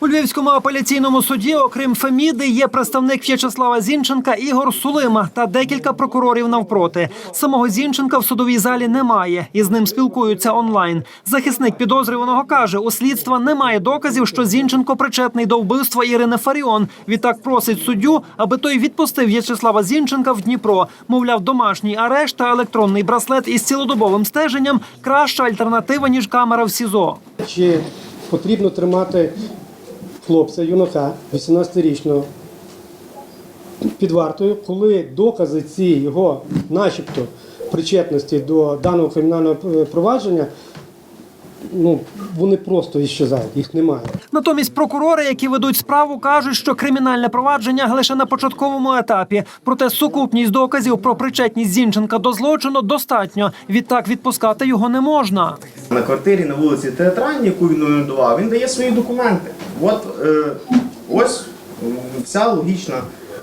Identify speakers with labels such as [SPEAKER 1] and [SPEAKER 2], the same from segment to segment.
[SPEAKER 1] У Львівському апеляційному суді, окрім Феміди, є представник В'ячеслава Зінченка Ігор Сулима та декілька прокурорів навпроти. Самого Зінченка в судовій залі немає, і з ним спілкуються онлайн. Захисник підозрюваного каже, у слідства немає доказів, що Зінченко причетний до вбивства Ірини Фаріон. Відтак просить суддю, аби той відпустив В'ячеслава Зінченка в Дніпро. Мовляв, домашній арешт та електронний браслет із цілодобовим стеженням краща альтернатива ніж камера в СІЗО.
[SPEAKER 2] Чи потрібно тримати хлопця, юнака 18-річного під вартою, коли докази ці його, начебто, причетності до даного кримінального е, провадження, ну, вони просто іщезають, їх немає.
[SPEAKER 1] Натомість прокурори, які ведуть справу, кажуть, що кримінальне провадження лише на початковому етапі. Проте сукупність доказів про причетність Зінченка до злочину достатньо. Відтак відпускати його не можна.
[SPEAKER 3] На квартирі на вулиці Театральній, яку він орендував, він дає свої документи. От е, ось вся логічна,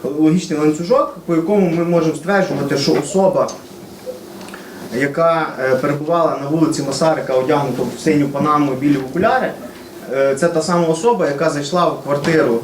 [SPEAKER 3] логічний ланцюжок, по якому ми можемо стверджувати, що особа, яка е, перебувала на вулиці Масарика, одягнута в синю панаму білі окуляри, е, це та сама особа, яка зайшла в квартиру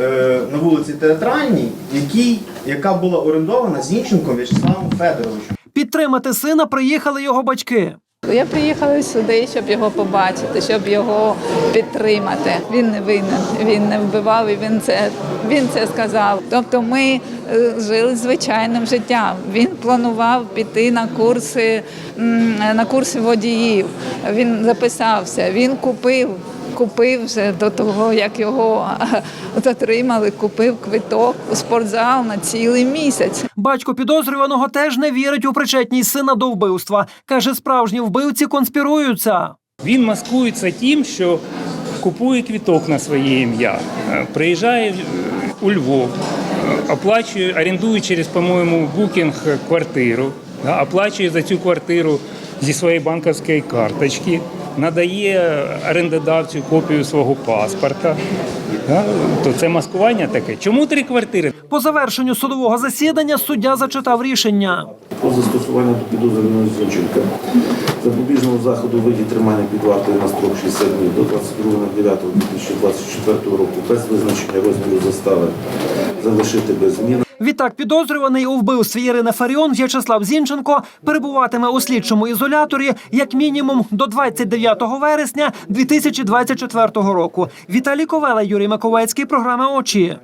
[SPEAKER 3] е, на вулиці Театральній, якій, яка була орендована Зінченком В'ячеславом Федоровичем.
[SPEAKER 1] Підтримати сина приїхали його батьки.
[SPEAKER 4] Я приїхала сюди, щоб його побачити, щоб його підтримати. Він не винен, він не вбивав і він це, він це сказав. Тобто ми е, жили звичайним життям. Він планував піти на курси, на курси водіїв. Він записався, він купив. Купив вже до того, як його затримали, купив квиток у спортзал на цілий місяць.
[SPEAKER 1] Батько підозрюваного теж не вірить у причетність сина до вбивства. каже, справжні вбивці конспіруються.
[SPEAKER 5] Він маскується тим, що купує квіток на своє ім'я, е, приїжджає е, у Львов, е, оплачує, орендує через, по-моєму, букінг квартиру, оплачує за цю квартиру зі своєї банківської карточки, надає орендодавцю копію свого паспорта. То це маскування таке. Чому три квартири?
[SPEAKER 1] По завершенню судового засідання суддя зачитав рішення.
[SPEAKER 6] Про застосування до підозрюваного Зінченка запобіжного заходу виді тримання під вартою на строк 60 днів до 22.09.2024 року без визначення розміру застави залишити без змін.
[SPEAKER 1] Відтак, підозрюваний у вбивстві Ірини Фаріон В'ячеслав Зінченко перебуватиме у слідчому ізоляторі як мінімум до 29 вересня 2024 року. Віталій Ковела, Юрій Маковецький, програма Очі.